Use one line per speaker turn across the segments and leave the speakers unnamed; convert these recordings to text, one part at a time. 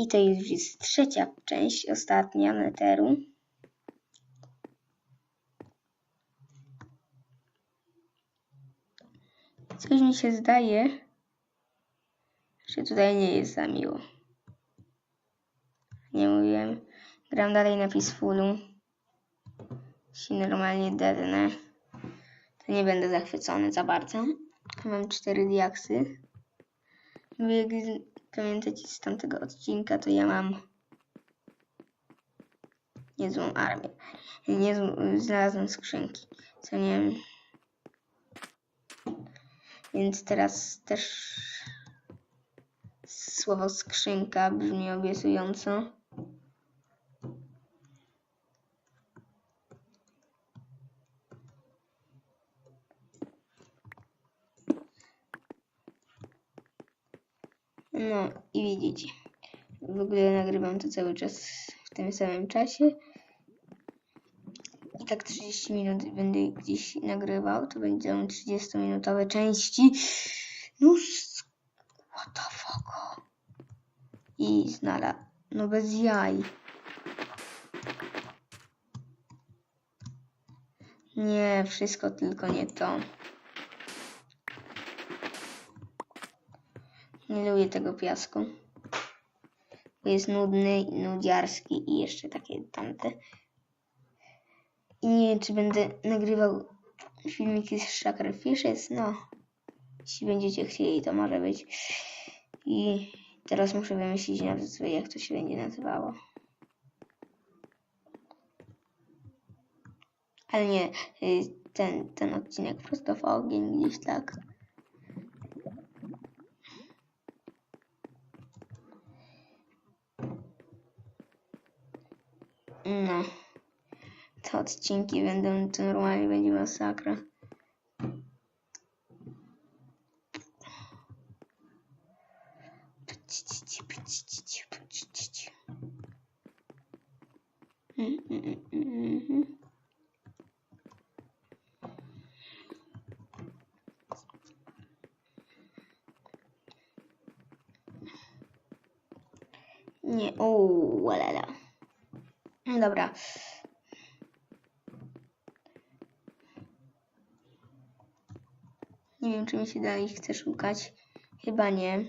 I to już jest trzecia część, ostatnia Netheru. Coś mi się zdaje, że tutaj nie jest za miło. Nie mówiłem. Gram dalej na Peacefulu. Jeśli normalnie dednę, to nie będę zachwycony za bardzo. Mam cztery diaksy. Pamiętacie z tamtego odcinka, to ja mam niezłą armię. Niezłą, znalazłem skrzynki, co nie wiem. Więc teraz też słowo skrzynka brzmi obiecująco. No i widzicie. W ogóle nagrywam to cały czas w tym samym czasie. I tak 30 minut będę gdzieś nagrywał. To będą 30-minutowe części. No, what the fuck. I znalazł. No bez jaj. Nie, wszystko tylko nie to. Nie lubię tego piasku. Bo jest nudny, nudziarski i jeszcze takie tamte. I nie wiem, czy będę nagrywał filmiki z Shaker Fishes. No, jeśli będziecie chcieli, to może być. I teraz muszę wymyślić nazwę, jak to się będzie nazywało. Ale nie, y, ten, ten odcinek prosto w ogień gdzieś tak. No. Te odcinki będą, to normalnie będzie masakra. Mm, mm, mm, mm, Dobra. Nie wiem, czy mi się dalej chce szukać. Chyba nie.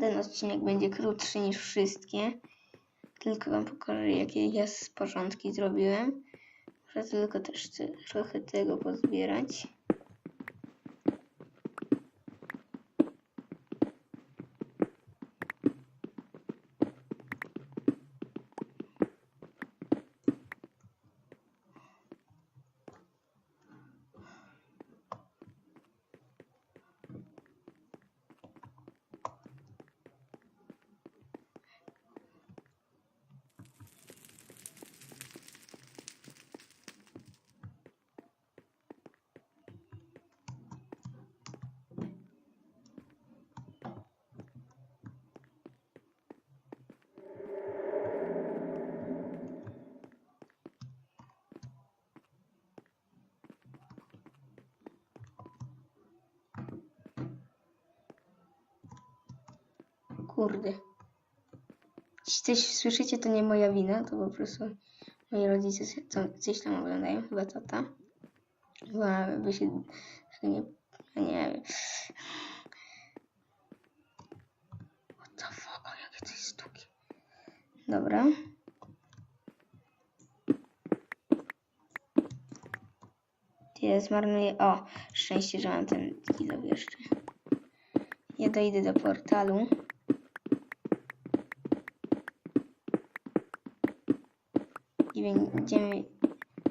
Ten odcinek będzie krótszy niż wszystkie. Tylko wam pokażę, jakie ja z porządki zrobiłem. Muszę tylko też te- trochę tego pozbierać. Kurde. Jeśli coś słyszycie, to nie moja wina, to po prostu moi rodzice coś tam oglądają, chyba tata. Chyba by się nie, nie wiem. What the fuck, jakie to jest. Dobra. Ja zmarnuję. O, szczęście, że mam ten kilo jeszcze. Ja dojdę do portalu. Będziemy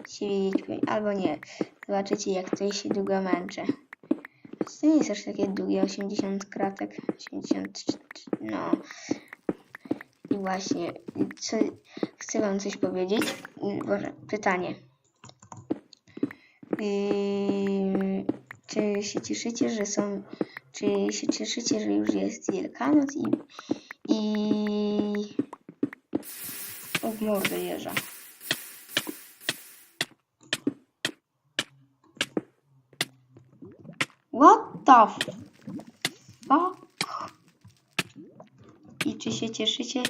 się wiedzieć, pe- albo nie. Zobaczycie, jak to się długo męczę. To nie jest aż takie długie, 80 kratek. 80, no. I właśnie, co, chcę wam coś powiedzieć. Boże, pytanie. Yy, czy się cieszycie, że są. Czy się cieszycie, że już jest Wielkanoc i. i. O, w mordę jeża. What the fuck? I I czy się cieszycie,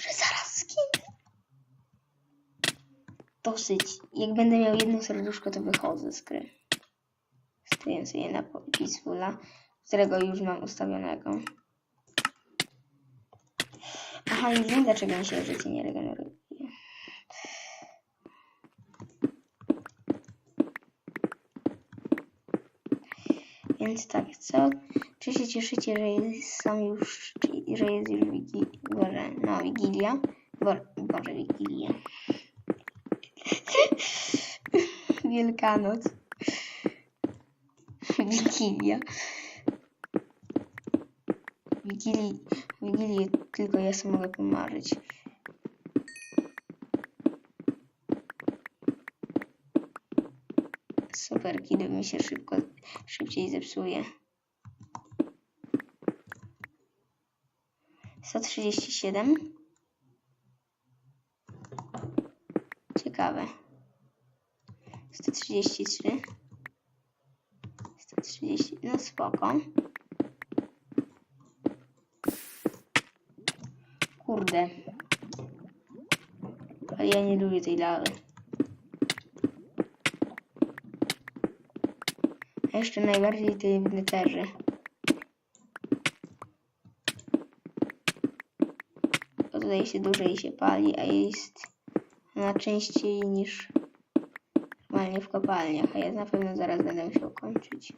że zaraz skin? Dosyć. Jak będę miał jedno serduszko, to wychodzę z gry. Stoję sobie na Peacefula, którego już mam ustawionego. Aha, i wiem dlaczego mi się życie nie regeneruje. Więc tak, co? Czy się cieszycie, że jest sam już, że jest już wigi, Boże, no, Wigilia? Bo, Boże, Wigilia. Wielkanoc. Wigilia. Wigilii, Wigilię tylko ja sobie mogę pomarzyć. Super, kiedy mi się szybko, szybciej zepsuje. 137. Ciekawe. 133. 130. No spoko. Kurde. Ale ja nie lubię tej lawy. Jeszcze najbardziej tej w neterze. Bo tutaj się dłużej się pali, a jest ona częściej niż normalnie w kopalniach, a ja na pewno zaraz będę musiał kończyć.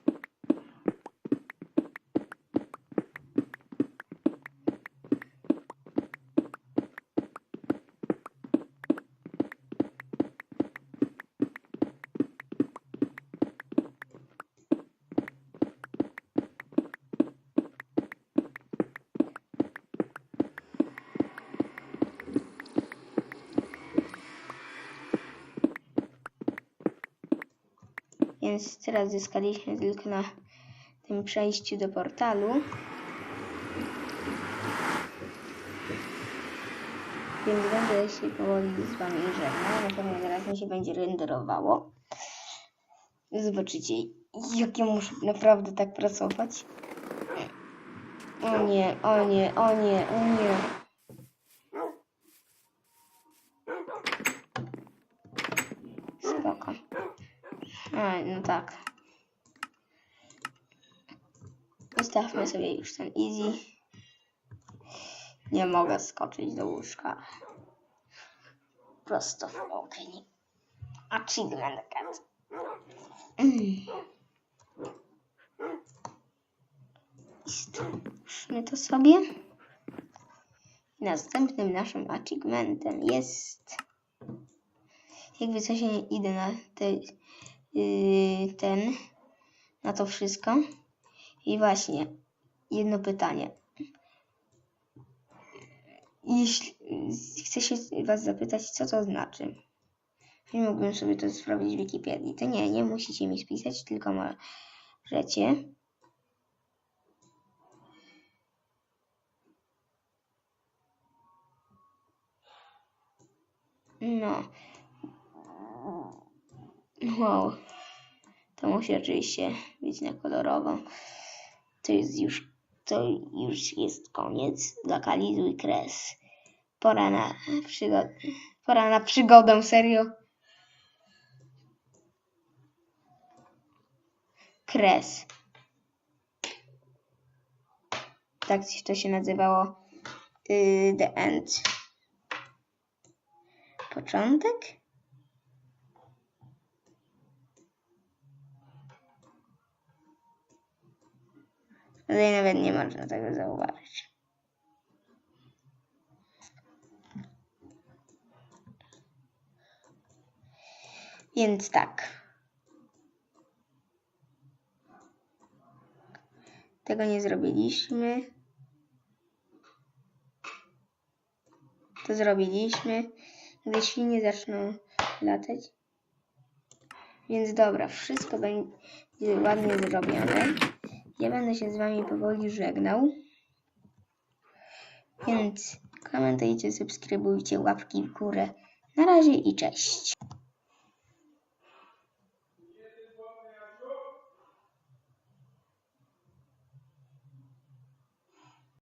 Więc teraz zyskaliśmy tylko na tym przejściu do portalu. Więc będę się powoli z Wami żegnał. Na pewno zaraz mi się będzie renderowało. Zobaczycie, jak ja muszę naprawdę tak pracować. O nie, o nie, o nie, o nie. Spoko. A, no tak. Ustawmy sobie już ten easy. Nie mogę skoczyć do łóżka. Prosto w ogień. Achievement. Mm. Stwórzmy to sobie. Następnym naszym achievementem jest... Jakby coś nie idę na te, yy, ten, na to wszystko. I właśnie, jedno pytanie. Jeśli chcę się Was zapytać, co to znaczy. Nie mógłbym sobie to sprawdzić w Wikipedii. To nie, nie musicie mi spisać, tylko możecie. No. Wow. To musi oczywiście być na kolorowo. To jest już, to już jest koniec. Lokalizuj kres. Pora na przygodę. Pora na przygodę, serio. Kres. Tak to się nazywało. Yy, the end. Początek? Tutaj nawet nie można tego zauważyć. Więc tak. Tego nie zrobiliśmy. To zrobiliśmy. Gdy świnie zaczną latać. Więc dobra, wszystko będzie ładnie zrobione. Się z Wami powoli żegnał. Więc komentujcie, subskrybujcie, łapki w górę. Na razie i cześć.